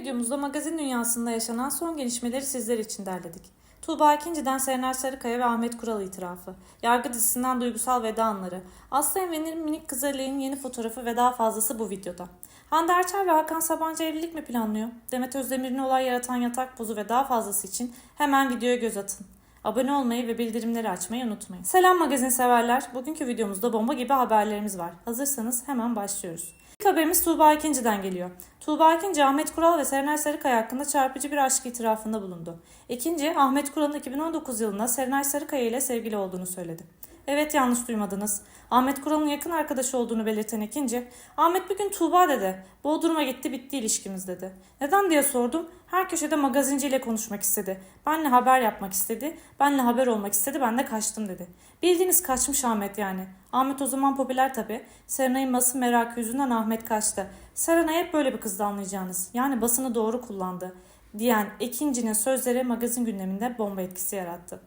videomuzda magazin dünyasında yaşanan son gelişmeleri sizler için derledik. Tuğba Ekinci'den Serenay Sarıkaya ve Ahmet Kural itirafı, Yargı dizisinden duygusal veda anları, Aslı Enver'in minik kızı Aleyh'in yeni fotoğrafı ve daha fazlası bu videoda. Hande Erçel ve Hakan Sabancı evlilik mi planlıyor? Demet Özdemir'in olay yaratan yatak pozu ve daha fazlası için hemen videoya göz atın. Abone olmayı ve bildirimleri açmayı unutmayın. Selam magazin severler. Bugünkü videomuzda bomba gibi haberlerimiz var. Hazırsanız hemen başlıyoruz. İlk haberimiz Tuğba Ekinci'den geliyor. Tuğba Ekinci, Ahmet Kural ve Serenay Sarıkaya hakkında çarpıcı bir aşk itirafında bulundu. Ekinci, Ahmet Kural'ın 2019 yılında Serenay Sarıkaya ile sevgili olduğunu söyledi. Evet yanlış duymadınız. Ahmet Kural'ın yakın arkadaşı olduğunu belirten Ekinci, Ahmet bugün Tuğba dedi. Bodrum'a gitti bitti ilişkimiz dedi. Neden diye sordum. Her köşede magazinciyle konuşmak istedi. Benle haber yapmak istedi. Benle haber olmak istedi. Ben de kaçtım dedi. Bildiğiniz kaçmış Ahmet yani. Ahmet o zaman popüler tabi. Serenay'ın basın merakı yüzünden Ahmet kaçtı. Serenay hep böyle bir kızdı anlayacağınız. Yani basını doğru kullandı. Diyen Ekinci'nin sözleri magazin gündeminde bomba etkisi yarattı.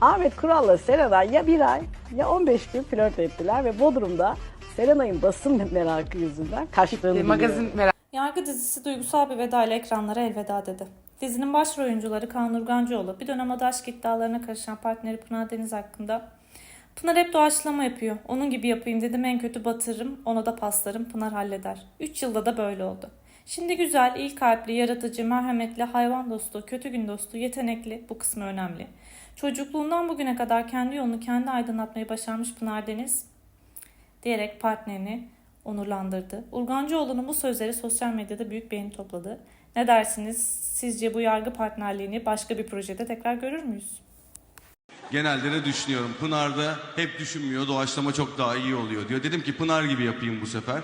Ahmet Kural'la Serenay ya bir ay ya 15 gün flört ettiler ve Bodrum'da Serenay'ın basın merakı yüzünden kaçtığını E, magazin biliyorum. merak Yargı dizisi duygusal bir veda ile ekranlara elveda dedi. Dizinin başrol oyuncuları Kaan Urgancıoğlu bir dönem adı aşk iddialarına karışan partneri Pınar Deniz hakkında Pınar hep doğaçlama yapıyor. Onun gibi yapayım dedim en kötü batırırım ona da paslarım Pınar halleder. 3 yılda da böyle oldu. Şimdi güzel, iyi kalpli, yaratıcı, merhametli, hayvan dostu, kötü gün dostu, yetenekli bu kısmı önemli. Çocukluğundan bugüne kadar kendi yolunu kendi aydınlatmayı başarmış Pınar Deniz diyerek partnerini onurlandırdı. Urgancıoğlu'nun bu sözleri sosyal medyada büyük beğeni topladı. Ne dersiniz? Sizce bu yargı partnerliğini başka bir projede tekrar görür müyüz? Genelde de düşünüyorum. Pınar'da hep düşünmüyor. Doğaçlama çok daha iyi oluyor diyor. Dedim ki Pınar gibi yapayım bu sefer.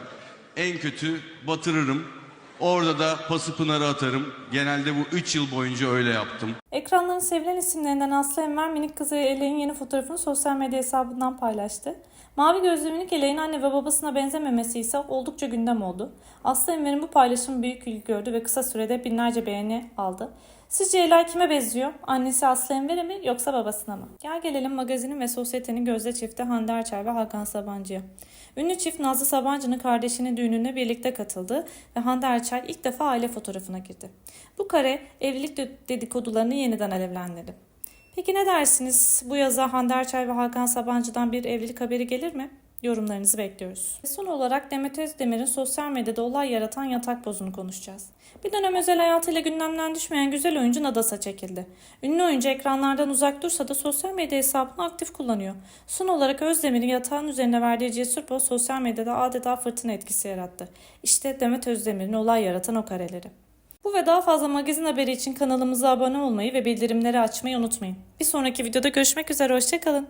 En kötü batırırım. Orada da pası Pınar'a atarım. Genelde bu 3 yıl boyunca öyle yaptım. Ekranların sevilen isimlerinden Aslı Enver minik kızı Eley'in yeni fotoğrafını sosyal medya hesabından paylaştı. Mavi gözlü minik Eley'in anne ve babasına benzememesi ise oldukça gündem oldu. Aslı Enver'in bu paylaşımı büyük ilgi gördü ve kısa sürede binlerce beğeni aldı. Sizce Elay kime benziyor? Annesi Aslı Enver'e mi yoksa babasına mı? Gel gelelim magazinin ve sosyetenin gözde çifti Hande Erçel ve Hakan Sabancı'ya. Ünlü çift Nazlı Sabancı'nın kardeşinin düğününe birlikte katıldı ve Hande Erçel ilk defa aile fotoğrafına girdi. Bu kare evlilik de- dedikodularını yeniden alevlendirdi. Peki ne dersiniz? Bu yaza Hande Erçel ve Hakan Sabancı'dan bir evlilik haberi gelir mi? Yorumlarınızı bekliyoruz. Son olarak Demet Özdemir'in sosyal medyada olay yaratan yatak pozunu konuşacağız. Bir dönem özel hayatıyla gündemden düşmeyen güzel oyuncu Nadas'a çekildi. Ünlü oyuncu ekranlardan uzak dursa da sosyal medya hesabını aktif kullanıyor. Son olarak Özdemir'in yatağın üzerine verdiği cesur poz sosyal medyada adeta fırtına etkisi yarattı. İşte Demet Özdemir'in olay yaratan o kareleri. Bu ve daha fazla magazin haberi için kanalımıza abone olmayı ve bildirimleri açmayı unutmayın. Bir sonraki videoda görüşmek üzere, hoşçakalın.